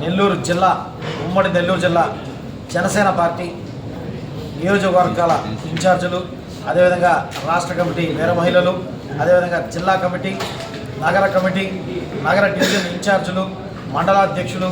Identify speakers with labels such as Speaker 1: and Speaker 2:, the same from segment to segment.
Speaker 1: నెల్లూరు జిల్లా ఉమ్మడి నెల్లూరు జిల్లా జనసేన పార్టీ నియోజకవర్గాల ఇన్ఛార్జీలు అదేవిధంగా రాష్ట్ర కమిటీ వీర మహిళలు అదేవిధంగా జిల్లా కమిటీ నగర కమిటీ నగర డివిజన్ ఇన్ఛార్జీలు మండలాధ్యక్షులు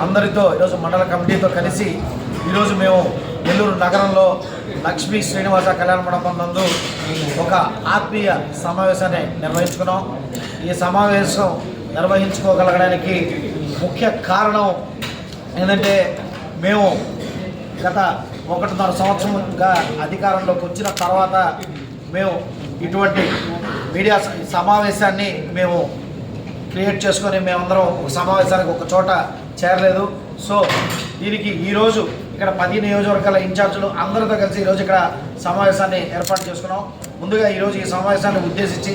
Speaker 1: అందరితో ఈరోజు మండల కమిటీతో కలిసి ఈరోజు మేము నెల్లూరు నగరంలో లక్ష్మీ శ్రీనివాస కళ్యాణ మండపం నందు ఒక ఆత్మీయ సమావేశాన్ని నిర్వహించుకున్నాం. ఈ సమావేశం నిర్వహించుకోగలగడానికి ముఖ్య కారణం ఏంటంటే మేము గత ఒకటిన్నర సంవత్సరంగా అధికారంలోకి వచ్చిన తర్వాత మేము ఇటువంటి మీడియా సమావేశాన్ని మేము క్రియేట్ చేసుకొని మేమందరం ఒక సమావేశానికి ఒక చోట చేరలేదు. సో దీనికి ఈరోజు ఇక్కడ పది నియోజకవర్గాల ఇన్ఛార్జీలు అందరితో కలిసి ఈరోజు ఇక్కడ సమావేశాన్ని ఏర్పాటు చేసుకున్నాం. ముందుగా ఈరోజు ఈ సమావేశాన్ని ఉద్దేశించి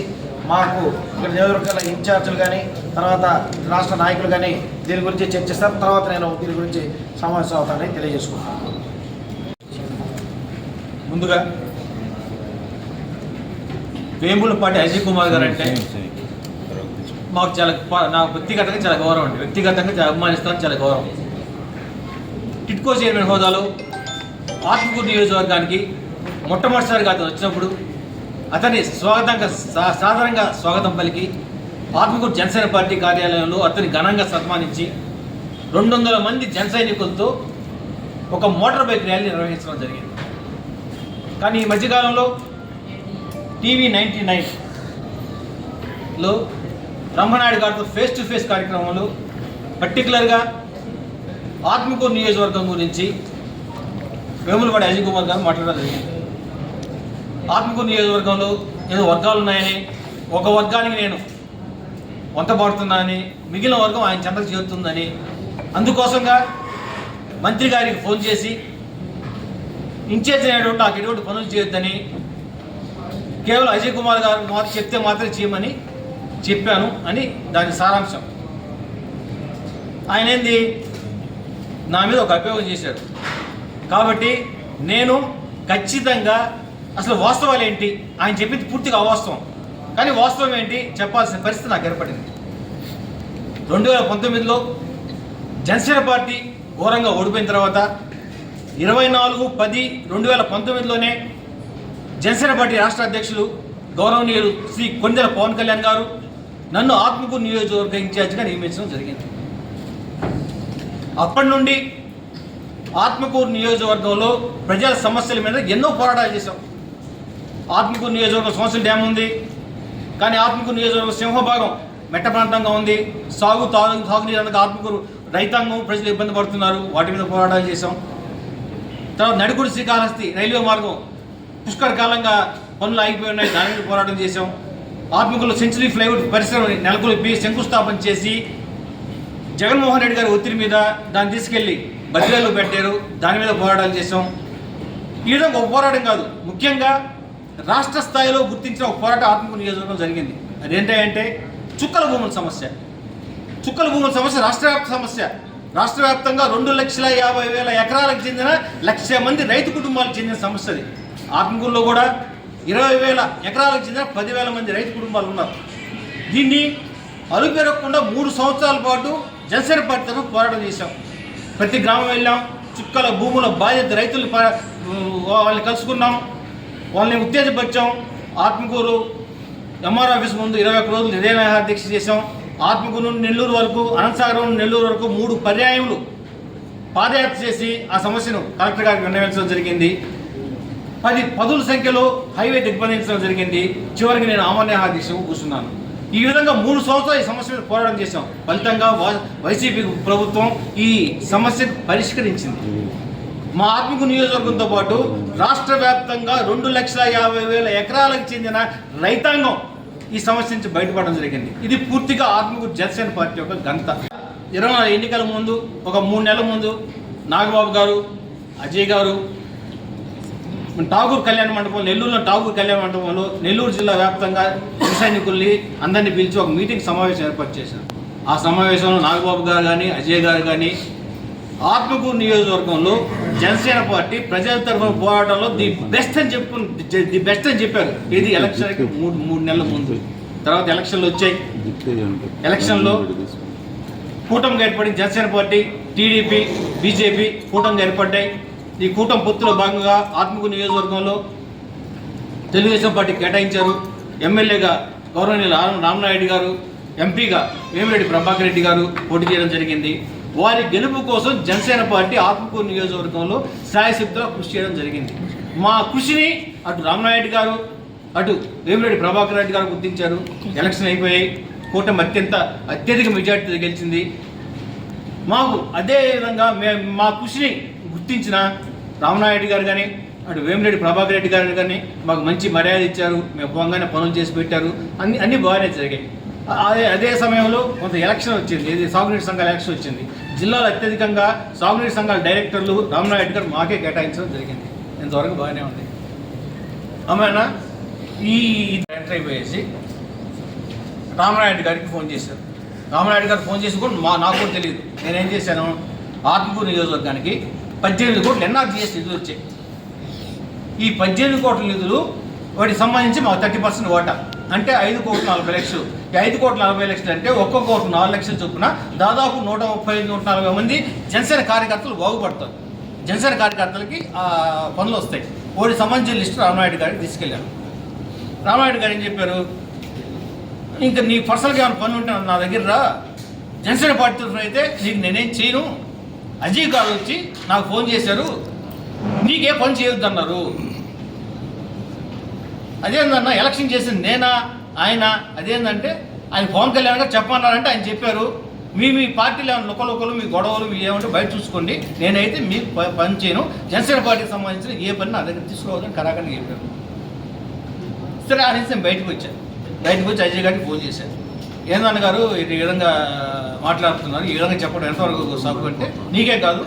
Speaker 1: మాకు ఇక్కడ నియోజకవర్గాల ఇన్ఛార్జీలు కానీ తర్వాత రాష్ట్ర నాయకులు కానీ దీని గురించి చర్చిస్తారు. తర్వాత నేను దీని గురించి సమావేశం అవుతానని తెలియజేసుకుంటాను
Speaker 2: ముందుగా వేములపాటి అజయ్ కుమార్ గారు అంటే మాకు చాలా నాకు వ్యక్తిగతంగా చాలా గౌరవం అండి. వ్యక్తిగతంగా చాలా అభిమానిస్తాను చాలా గౌరవం. టిట్కో చైర్మన్ హోదాలో ఆత్మకూరు నియోజకవర్గానికి మొట్టమొదటిసారిగా అతను వచ్చినప్పుడు అతన్ని స్వాగతంగా సా- సాధారణంగా స్వాగతం పలికి ఆత్మకూరు జనసేన పార్టీ కార్యాలయంలో అతన్ని ఘనంగా సన్మానించి రెండు వందల మంది జన సైనికులతో ఒక మోటార్ బైక్ ర్యాలీ నిర్వహించడం జరిగింది. కానీ ఈ మధ్యకాలంలో టీవీ నైంటీ నైన్లో బ్రహ్మనాయుడు గారితో ఫేస్ టు ఫేస్ కార్యక్రమంలో పర్టికులర్గా ఆత్మకూరు నియోజకవర్గం గురించి వేములవాడి అజయ్ కుమార్ గారు మాట్లాడడం జరిగింది. ఆత్మకూరు నియోజకవర్గంలో ఏదో వర్గాలు ఉన్నాయని ఒక వర్గానికి నేను వంతపాడుతున్నానని మిగిలిన వర్గం ఆయన చెంతకు చేరుతుందని. అందుకోసంగా మంత్రి గారికి ఫోన్ చేసి ఇన్ఛార్జ్ అయినటువంటి నాకు ఎటువంటి పనులు చేయొద్దని కేవలం అజయ్ కుమార్ గారు మాత్రం చెప్తే మాత్రం చేయమని చెప్పాను అని దాని సారాంశం. ఆయన ఏంది? నా మీద ఒక అభియోగం చేశారు. కాబట్టి నేను ఖచ్చితంగా అసలు వాస్తవాలు ఏంటి ఆయన చెప్పింది పూర్తిగా అవాస్తవం. కానీ వాస్తవం ఏంటి? చెప్పాల్సిన పరిస్థితి నాకు ఏర్పడింది. రెండు వేల పంతొమ్మిదిలో జనసేన పార్టీ ఘోరంగా ఓడిపోయిన తర్వాత ఇరవై నాలుగు పది రెండు వేల పంతొమ్మిదిలోనే జనసేన పార్టీ రాష్ట్ర అధ్యక్షులు గౌరవనీయులు శ్రీ కొండెల పవన్ కళ్యాణ్ గారు నన్ను ఆత్మకూరు నియోజకవర్గ ఇన్ఛార్జిగా నియమించడం జరిగింది. అప్పటి నుండి ఆత్మకూరు నియోజకవర్గంలో ప్రజల సమస్యల మీద ఎన్నో పోరాటాలు చేశాం. ఆత్మకూరు నియోజకవర్గం సోషల్ డ్యామ్ ఉంది. కానీ ఆత్మకూరు నియోజకవర్గం సింహభాగం మెట్ట ప్రాంతంగా ఉంది. సాగు తాగు తాగునీరు అనగా ఆత్మకూరు రైతాంగం ప్రజలు ఇబ్బంది పడుతున్నారు. వాటి మీద పోరాటాలు చేశాం. తర్వాత నడుగుడు శ్రీకాళహస్తి రైల్వే మార్గం పుష్కర కాలంగా పనులు ఆగిపోయి ఉన్నాయి దాని మీద పోరాటం చేశాం. ఆత్మకూరులో సెంచరీ ఫ్లైవుడ్ పరిశ్రమని నెలకొల్పి శంకుస్థాపన చేసి జగన్మోహన్ రెడ్డి గారి ఒత్తిడి మీద దాన్ని తీసుకెళ్ళి బదిలీలో పెట్టారు. దాని మీద పోరాటాలు చేశాం. ఈ విధంగా ఒక పోరాటం కాదు. ముఖ్యంగా రాష్ట్ర స్థాయిలో గుర్తించిన ఒక పోరాట ఆత్మకు నియోజకవర్గం జరిగింది. అదేంటంటే చుక్కల భూముల సమస్య. చుక్కల భూముల సమస్య రాష్ట్ర వ్యాప్త సమస్య. రాష్ట్ర వ్యాప్తంగా రెండు లక్షల యాభై వేల ఎకరాలకు చెందిన లక్ష మంది రైతు కుటుంబాలకు చెందిన సమస్య అది. ఆత్మకూరులో కూడా ఇరవై వేల ఎకరాలకు చెందిన పదివేల మంది రైతు కుటుంబాలు ఉన్నారు. దీన్ని అలుపెరగకుండా మూడు సంవత్సరాల పాటు జనసేన పార్టీ తరఫున పోరాటం చేశాం. ప్రతి గ్రామం వెళ్ళాం చుక్కల భూముల బాధ్యత రైతులు వాళ్ళని కలుసుకున్నాం. వాళ్ళని ఉత్తేజపరిచాం. ఆత్మకూరు ఎంఆర్ ఆఫీస్ ముందు ఇరవై ఒక్క రోజులు నిరాహార దీక్ష చేశాం. ఆత్మకూరు నుండి నెల్లూరు వరకు అనంతసాగరం నుండి నెల్లూరు వరకు మూడు పర్యాయములు పాదయాత్ర చేసి ఆ సమస్యను కలెక్టర్ గారికి విన్నవించడం జరిగింది. పది పదుల సంఖ్యలో హైవే దిగ్బంధించడం జరిగింది. చివరికి నేను ఆమన్యహార దీక్షకు కూర్చున్నాను. ఈ విధంగా మూడు సంవత్సరాలు ఈ సమస్య మీద పోరాటం చేశాం. ఫలితంగా వైసీపీ ప్రభుత్వం ఈ సమస్యను పరిష్కరించింది. మా ఆత్మకు నియోజకవర్గంతో పాటు రాష్ట్ర వ్యాప్తంగా రెండు లక్షల యాభై వేల ఎకరాలకు చెందిన రైతాంగం ఈ సమస్య నుంచి బయటపడడం జరిగింది. ఇది పూర్తిగా ఆత్మకు జనసేన పార్టీ యొక్క గంత ఇరవై నాలుగు ఎన్నికల ముందు ఒక మూడు నెలల ముందు నాగబాబు గారు అజయ్ గారు ఠాగూర్ కళ్యాణ మండపం నెల్లూరులో ఠాగూర్ కళ్యాణ మండపంలో నెల్లూరు జిల్లా వ్యాప్తంగా సైనికుల్ని అందరినీ పిలిచి ఒక మీటింగ్ సమావేశం ఏర్పాటు చేశారు. ఆ సమావేశంలో నాగబాబు గారు కానీ అజయ్ గారు కానీ ఆత్మకూరు నియోజకవర్గంలో జనసేన పార్టీ ప్రజల తరఫున పోరాటంలో ది బెస్ట్ అని చెప్పుకుని ది బెస్ట్ అని చెప్పారు. ఇది ఎలక్షన్కి మూడు మూడు నెలల ముందు. తర్వాత ఎలక్షన్లు వచ్చాయి. ఎలక్షన్లో కూటమిగా ఏర్పడి జనసేన పార్టీ టీడీపీ బీజేపీ కూటమిగా ఏర్పడ్డాయి. ఈ కూటమి పొత్తులో భాగంగా ఆత్మకూరు నియోజకవర్గంలో తెలుగుదేశం పార్టీ కేటాయించారు. ఎమ్మెల్యేగా గౌరవనీయులు రామ్ రామనాయుడు గారు ఎంపీగా వేమిరెడ్డి ప్రభాకర్ రెడ్డి గారు పోటీ చేయడం జరిగింది. వారి గెలుపు కోసం జనసేన పార్టీ ఆత్మకూరు నియోజకవర్గంలో శాయశక్తిగా కృషి చేయడం జరిగింది. మా కృషిని అటు రామనాయుడు గారు అటు వేమిరెడ్డి ప్రభాకర్ రెడ్డి గారు గుర్తించారు. ఎలక్షన్ అయిపోయాయి. కూటమి అత్యంత అత్యధిక మెజార్టీతో గెలిచింది. మాకు అదే విధంగా మేము మా కృషిని గుర్తించిన రామనాయుడు గారు కానీ అటు వేమిరెడ్డి ప్రభాకర్ రెడ్డి గారు కానీ మాకు మంచి మర్యాద ఇచ్చారు. మేము పోగానే పనులు చేసి పెట్టారు. అన్ని అన్ని బాగానే జరిగాయి. అదే అదే సమయంలో కొంత ఎలక్షన్ వచ్చింది. ఇది సాగునీటి సంఘాల ఎలక్షన్ వచ్చింది. జిల్లాలో అత్యధికంగా సాగునీటి సంఘాల డైరెక్టర్లు రామనాయుడు గారు మాకే కేటాయించడం జరిగింది. ఇంతవరకు బాగానే ఉంది. అమ్మాయినా ఈ ఎంటర్ అయిపోయేసి రామనాయుడు గారికి ఫోన్ చేశారు. రామనాయుడు గారు ఫోన్ చేసి కూడా మా నాకు కూడా తెలియదు నేనేం చేశాను? ఆత్మకూరు నియోజకవర్గానికి పద్దెనిమిది కోట్లు ఎన్ఆర్జీఎస్ నిధులు వచ్చాయి. ఈ పద్దెనిమిది కోట్ల నిధులు వాటికి సంబంధించి మాకు థర్టీ పర్సెంట్ ఓటా అంటే ఐదు కోట్ల నలభై లక్షలు. ఐదు కోట్ల నలభై లక్షలు అంటే ఒక్క కోటి నాలుగు లక్షలు చొప్పున దాదాపు నూట ముప్పై ఐదు నూట నలభై మంది జనసేన కార్యకర్తలు బాగుపడతారు. జనసేన కార్యకర్తలకి పనులు వస్తాయి. వాటికి సంబంధించిన లిస్టు రామనాయుడు గారికి తీసుకెళ్ళాను రామనాయుడు గారు ఏం చెప్పారు? ఇంకా నీ పర్సనల్గా ఏమైనా పని ఉంటే నా దగ్గర రా. జనసేన పార్టీ తరఫున అయితే నీకు నేనేం చేయను. అజయ్ గారు వచ్చి నాకు ఫోన్ చేశారు. నీకే పని చేయొద్దన్నారు. అన్నారు ఎలక్షన్ చేసింది నేనా? ఆయన అదేంటంటే ఆయన పవన్ కళ్యాణ్ గారు చెప్పన్నారంటే ఆయన చెప్పారు. మీ మీ పార్టీలో ఏమైనా లుకలుకలు మీ గొడవలు మీ ఏమంటే బయట చూసుకోండి. నేనైతే మీకు ప- పని చేయను. జనసేన పార్టీకి సంబంధించిన ఏ పని నా దగ్గర తీసుకోవద్దని కరాఖండి చెప్పారు. సరే అనేసి నేను బయటకు వచ్చాను బయటకు వచ్చి అజయ్ గారికి ఫోన్ చేశాను ఏందన్న గారు ఈ విధంగా మాట్లాడుతున్నారు ఈ విధంగా చెప్పడం ఎంతవరకు సాగు అంటే నీకే కాదు.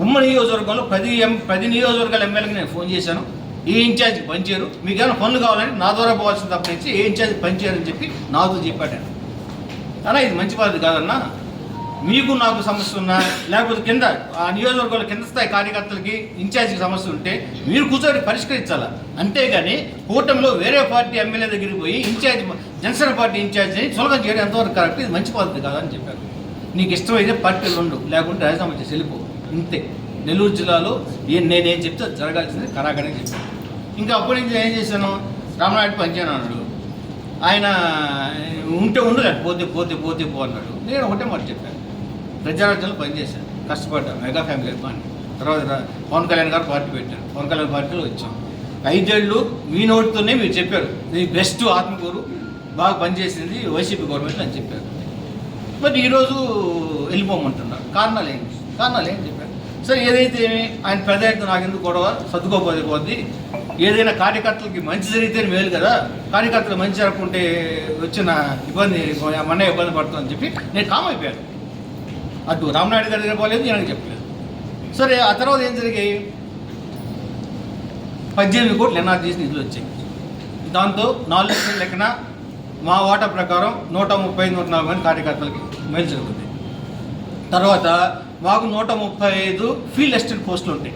Speaker 2: ఉమ్మడి నియోజకవర్గంలో పది ఎం పది నియోజకవర్గాల ఎమ్మెల్యేకి నేను ఫోన్ చేశాను. ఏ ఇన్ఛార్జ్ పనిచేయరు? మీకు ఏమైనా పనులు కావాలంటే నా ద్వారా పోవాల్సిన తప్పనించి ఏ ఇన్ఛార్జ్ పనిచేయరని చెప్పి నాతో చెప్పాడు. అన్నా ఇది మంచి పద్ధతి కాదన్నా. మీకు నాకు సమస్య ఉన్నా లేకపోతే కింద ఆ నియోజకవర్గాల కింద స్థాయి కార్యకర్తలకి ఇన్ఛార్జికి సమస్య ఉంటే మీరు కూర్చొని పరిష్కరించాలా? అంతేగాని కూటమిలో వేరే పార్టీ ఎమ్మెల్యే దగ్గరికి పోయి ఇన్ఛార్జ్ జనసేన పార్టీ ఇన్ఛార్జిని సులభం చేయడం ఎంతవరకు కరెక్ట్? ఇది మంచి పద్ధతి కాదని చెప్పారు నీకు ఇష్టమైతే పార్టీలు ఉండు లేకుంటే రాజీనామా చేసి వెళ్ళిపో. ఇంతే. నెల్లూరు జిల్లాలో ఏ నేనేం చెప్తే జరగాల్సింది కరాకనే చెప్పాను ఇంకా అప్పటి నుంచి ఏం చేశాను? రామనాయుడు పనిచేయను అన్నాడు. ఆయన ఉంటే ఉండు పోతే పోతే పోతే పో అన్నాడు. నేను ఒకటే మాట చెప్పాను. ప్రజారాజ్యంలో పనిచేశాను. కష్టపడ్డాను. మెగా ఫ్యామిలీ అభిమాని. తర్వాత పవన్ కళ్యాణ్ గారు పార్టీ పెట్టారు. పవన్ కళ్యాణ్ పార్టీలో వచ్చాం. ఐదేళ్ళు మీ నోటితోనే మీరు చెప్పారు. ఇది బెస్ట్ ఆత్మకూరు. బాగా పనిచేసింది వైసీపీ గవర్నమెంట్ అని చెప్పారు. మరి ఈరోజు వెళ్ళిపోమంటున్నారు. కారణాలు ఏంటి? కారణాలు ఏం చెప్పారు? సరే ఏదైతే ఆయన పెద్ద ఎత్తున నాకు ఎందుకు గొడవ? సర్దుకోపోతే పోద్ది. ఏదైనా కార్యకర్తలకి మంచి జరిగితే మేలు కదా. కార్యకర్తలు మంచి జరగకుంటే వచ్చిన ఇబ్బంది మన ఇబ్బంది పడుతుందని చెప్పి నేను కామ్ అయిపోయాను. అటు రామనాయుడు గారి దగ్గర పోలేదు నేను చెప్పలేదు. సరే ఆ తర్వాత ఏం జరిగాయి? పద్దెనిమిది కోట్లు ఎన్ఆర్జీస్ నిధులు వచ్చాయి. దాంతో నాలుగు లక్షల లెక్కన మా వాటా ప్రకారం నూట ముప్పై నూట నలభై మంది కార్యకర్తలకి మేలు జరుగుతుంది. తర్వాత మాకు నూట ముప్పై ఐదు ఫీల్డ్ అసిస్టెంట్ పోస్టులు ఉంటాయి.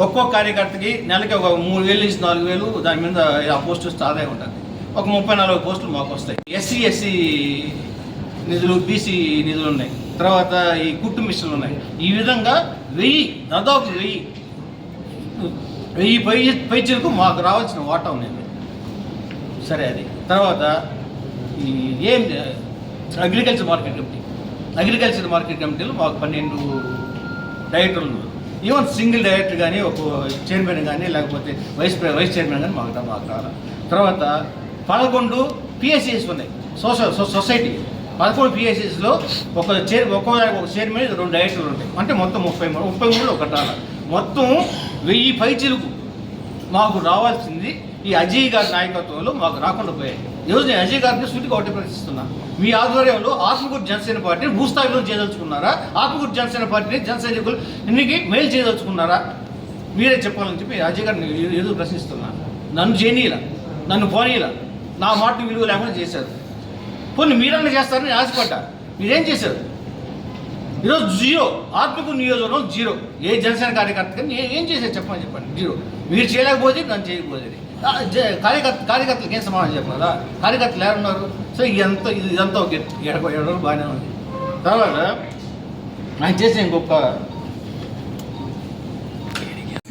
Speaker 2: ఒక్కో కార్యకర్తకి నెలకి ఒక మూడు వేలు నుంచి నాలుగు వేలు దాని మీద ఆ పోస్ట్ వస్తే ఆదాయం ఉంటుంది. ఒక ముప్పై నలభై పోస్టులు మాకు వస్తాయి. ఎస్సీ ఎస్సీ నిధులు బీసీ నిధులు ఉన్నాయి. తర్వాత ఈ కుట్టు మిషన్లు ఉన్నాయి. ఈ విధంగా వెయ్యి దాదాపు వెయ్యి వెయ్యి పై పైచీలకు మాకు రావాల్సిన వాటా ఉంది సరే అది. తర్వాత ఈ ఏం agriculture market committee. Agriculture market కమిటీలో మాకు పన్నెండు డైరెక్టర్లు ఉన్నారు. ఈవెన్ సింగిల్ డైరెక్టర్ కానీ ఒక చైర్మన్ కానీ లేకపోతే వైస్ వైస్ చైర్మన్ కానీ మాకు మాకు రావాలి తర్వాత పదకొండు పిఎస్సిఎస్ ఉన్నాయి. సోషల్ సో- సొసైటీ పదకొండు పిఎస్సిఎస్లో ఒక చైర్ ఒక్కో ఒక చైర్మన్ రెండు డైరెక్టర్లు ఉంటాయి. అంటే మొత్తం ముప్పై మూడు ముప్పై మూడు ఒకటి రావాలి మొత్తం వెయ్యి పైచిలకు మాకు రావాల్సింది ఈ అజయ్ గారి నాయకత్వంలో మాకు రాకుండా పోయాయి. ఈరోజు నేను అజయ్ గారిని సూటిగా ఒకటి ప్రశ్నిస్తున్నా. మీ ఆధ్వర్యంలో ఆత్మకూరు జనసేన పార్టీని భూస్థాయిలో చేయదలుచుకున్నారా? ఆత్మకూరు జనసేన పార్టీని జన సైనికులు ఇన్నికి మేలు చేయదలుచుకున్నారా? మీరే చెప్పాలని చెప్పి అజయ్ గారిని ఎదురు ఏదో ప్రశ్నిస్తున్నా. నన్ను చేయనీయలా నన్ను పోనీయలా నా మాట విలువ లేకుండా చేశారు. కొన్ని మీరన్నా చేస్తారని ఆశపడ్డా. మీరేం చేశారు? ఈరోజు జీరో ఆత్మకు నియోజకవర్గం జీరో. ఏ జనసేన కార్యకర్త కానీ ఏం చేసేది చెప్పమని చెప్పండి. జీరో. మీరు చేయలేకపోతే నన్ను చేయకపోతే. కార్యకర్త కార్యకర్తలకు ఏం సమాధానం చెప్పాలా? కార్యకర్తలు ఎవరున్నారు? సో ఇదంతా ఇది ఇదంతా ఒక ఎడవ ఎడవ బాగానే ఉంది. తర్వాత ఆయన చేసిన ఇంకొక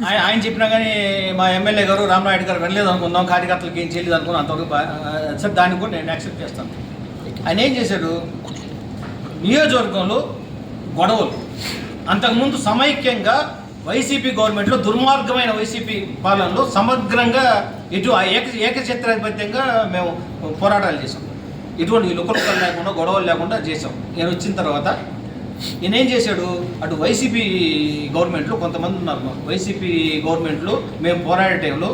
Speaker 2: ఆయన ఆయన చెప్పినా కానీ మా ఎమ్మెల్యే గారు రామనాయుడు గారు వెళ్ళలేదు అనుకుందాం కార్యకర్తలకు ఏం చేయలేదు అనుకున్నాం అంతవరకు బా- సార్ దాన్ని కూడా నేను యాక్సెప్ట్ చేస్తాను. ఆయన ఏం చేశాడు? నియోజకవర్గంలో గొడవలు. అంతకుముందు సమైక్యంగా వైసీపీ గవర్నమెంట్లో దుర్మార్గమైన వైసీపీ పాలనలో సమగ్రంగా ఇటు ఆ ఏక ఏకచిత్రాధిపత్యంగా మేము పోరాటాలు చేసాం ఇటువంటి లుకలుకలు లేకుండా గొడవలు లేకుండా చేసాం నేను వచ్చిన తర్వాత నేనేం చేశాడు? అటు వైసీపీ గవర్నమెంట్లో కొంతమంది ఉన్నారు. వైసీపీ గవర్నమెంట్లో మేము పోరాడే టైంలో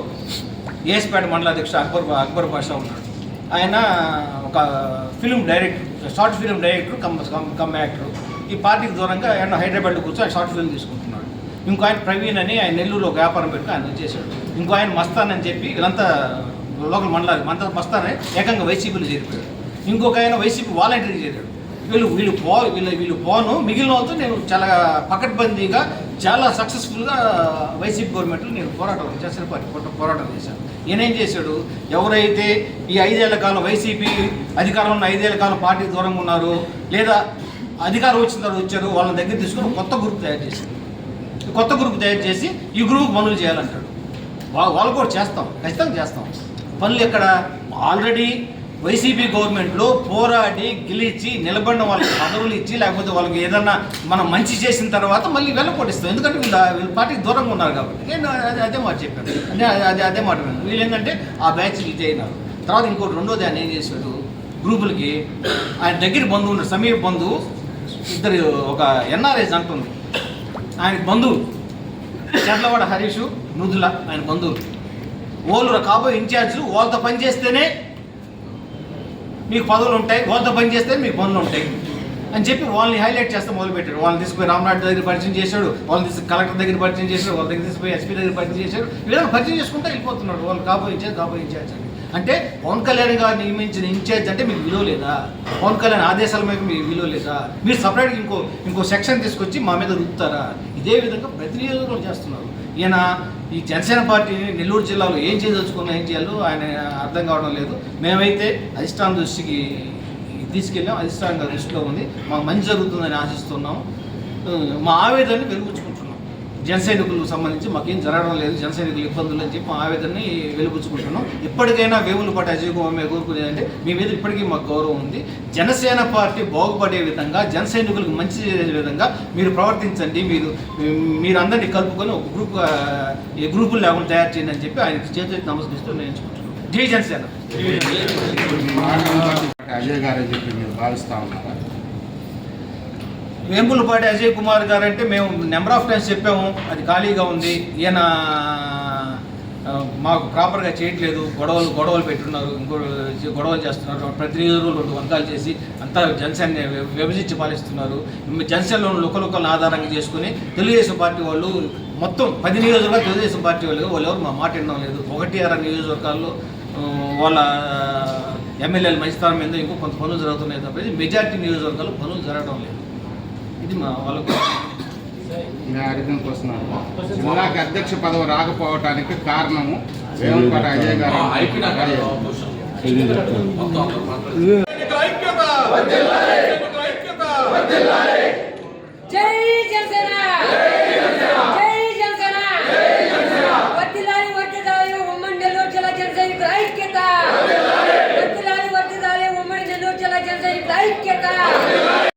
Speaker 2: ఏఎస్పేట మండల అధ్యక్షుడు అక్బర్ అక్బర్ బాషా ఉన్నాడు. ఆయన ఒక film director short film director come come actor. ఈ పార్టీకి దూరంగా ఆయన హైదరాబాద్లో కూర్చొని షార్ట్ ఫిల్మ్ తీసుకుంటాం ఇంకో ఆయన ప్రవీణ్ అని ఆయన నెల్లూరులో ఒక వ్యాపారం పెట్టుకుని ఆయన వచ్చేసాడు ఇంకో ఆయన మస్తాన్ అని చెప్పి వీళ్ళంతా లోకల్ మండలాలు మంత మస్తాన్ ఏకంగా వైసీపీలో చేరిపోయాడు. ఇంకొక ఆయన వైసీపీ వాలంటీర్కి చేరాడు. వీళ్ళు వీళ్ళు పో వీళ్ళు వీళ్ళు పోను మిగిలిన వాళ్ళతో నేను చాలా పకడ్బందీగా చాలా సక్సెస్ఫుల్గా వైసీపీ గవర్నమెంట్లో నేను పోరాటం చేసిన పార్టీ పోరాటం చేశాను. నేనేం చేశాడు? ఎవరైతే ఈ ఐదేళ్ళ కాలం వైసీపీ అధికారంలో ఉన్న ఐదేళ్ళ కాలం పార్టీ దూరంగా ఉన్నారు లేదా అధికారం వచ్చిన తర్వాత వచ్చారు వాళ్ళ దగ్గర తీసుకుని కొత్త గ్రూప్ తయారు చేశారు. కొత్త గ్రూప్ తయారు చేసి ఈ గ్రూప్ పనులు చేయాలంటాడు. వాళ్ళు కూడా చేస్తాం ఖచ్చితంగా చేస్తాం. పనులు ఎక్కడ? ఆల్రెడీ వైసీపీ గవర్నమెంట్లో పోరాడి గెలిచి నిలబడిన వాళ్ళకి పదవులు ఇచ్చి లేకపోతే వాళ్ళకి ఏదన్నా మనం మంచి చేసిన తర్వాత మళ్ళీ వెళ్ళకొట్టిస్తాం ఎందుకంటే వీళ్ళు వీళ్ళ పార్టీకి దూరంగా ఉన్నారు కాబట్టి. నేను అదే అదే మాట చెప్పాను. అదే అదే అదే మాట విన్నాను. వీళ్ళు ఏంటంటే ఆ బ్యాచ్ ఇది అయినారు తర్వాత ఇంకోటి రెండోది ఆయన ఏం చేశాడు? గ్రూపులకి ఆయన దగ్గర బంధువు ఉన్నాడు సమీప బంధువు ఇద్దరు ఒక ఎన్ఆర్ఎస్ అంటుంది ఆయన బంధువు. చెట్లవాడ హరీషు మృదుల ఆయన బంధువులు ఓళ్ళు కాబోయే ఇన్ఛార్జ్ వాళ్ళతో పని చేస్తేనే మీకు పదవులు ఉంటాయి వాళ్ళతో పని చేస్తే మీకు పనులు ఉంటాయి అని చెప్పి వాళ్ళని హైలైట్ చేస్తే మొదలుపెట్టాడు వాళ్ళని తీసుకుపోయి రామనాథ్ దగ్గర పరిచయం చేశాడు వాళ్ళని తీసుకు కలెక్టర్ దగ్గర పరిచయం చేశాడు వాళ్ళ దగ్గర తీసుకుపోయి ఎస్పీ దగ్గర పరిచయం చేశాడు. వీళ్ళని పరిచయం చేసుకుంటే వెళ్ళిపోతున్నాడు. వాళ్ళు కాబోయే ఇన్ఛార్జ్ కాబోయే ఇన్ఛార్జ్ అని. అంటే పవన్ కళ్యాణ్ గారు నియమించిన ఇన్ఛార్జ్ అంటే మీకు విలువ లేదా? పవన్ కళ్యాణ్ ఆదేశాల మీద మీకు విలువ లేదా? మీరు సపరేట్గా ఇంకో ఇంకో సెక్షన్ తీసుకొచ్చి మా మీద రుద్దుతారా? అదేవిధంగా విధంగా చేస్తున్నారు. ఈయన ఈ జనసేన పార్టీని నెల్లూరు జిల్లాలో ఏం చేయదలుచుకున్నా ఏం చేయాలో ఆయన అర్థం కావడం లేదు. మేమైతే అధిష్టానం దృష్టికి తీసుకెళ్ళాం. అధిష్టానం దృష్టిలో ఉంది. మాకు మంచి జరుగుతుందని ఆశిస్తున్నాం. మా ఆవేదనని వెలుగుచుకున్నాం జన సైనికులకు సంబంధించి మాకేం జరగడం లేదు జన ఇబ్బందులు అని చెప్పి ఆవేదనని వెలుగుచ్చుకుంటున్నాం ఇప్పటికైనా వేములపాటి అజయ్ కుమార్ మేము కోరుకునేదంటే మీ మీద ఇప్పటికీ మాకు గౌరవం ఉంది. జనసేన పార్టీ బాగుపడే విధంగా జన సైనికులకు మంచి చేసే విధంగా మీరు ప్రవర్తించండి. మీరు మీరు అందరినీ కలుపుకొని ఒక గ్రూప్ ఏ గ్రూపులు లేకుండా తయారు చేయండి అని చెప్పి ఆయన చేతి నమస్కరిస్తూ నేర్చుకుంటున్నాను. జై జనసేన.
Speaker 3: అజయ్ గారు చెప్పి మీరు భావిస్తా ఉన్నారా?
Speaker 2: వేంపులపాటి అజయ్ కుమార్ గారు అంటే మేము నెంబర్ ఆఫ్ టైమ్స్ చెప్పాము అది ఖాళీగా ఉంది. ఈయన మాకు ప్రాపర్గా చేయట్లేదు. గొడవలు గొడవలు పెట్టున్నారు ఇంకో గొడవలు చేస్తున్నారు. ప్రతి రోజు రెండు వర్గాలు చేసి అంతా జనసేన విభజించి పాలిస్తున్నారు. జనసేనలో లుకలుకలను ఆధారంగా చేసుకుని తెలుగుదేశం పార్టీ వాళ్ళు మొత్తం పది నియోజకవర్గాలు తెలుగుదేశం పార్టీ వాళ్ళు వాళ్ళు ఎవరు మా మాట వినడం లేదు. ఒకటి అర నియోజకవర్గాల్లో ఆ, వాళ్ళ ఎమ్మెల్యేలు మంచితనం మీద ఇంకో కొంత పనులు జరుగుతున్నాయి తప్ప మెజార్టీ నియోజకవర్గాల్లో పనులు జరగడం లేదు. ఇది మా వాళ్ళకు
Speaker 3: నేను అడిగిన క్వశ్చన్ జిల్లాకి అధ్యక్ష పదవి రాకపోవటానికి కారణము అజయ్ గారు.
Speaker 4: ఐక్యత!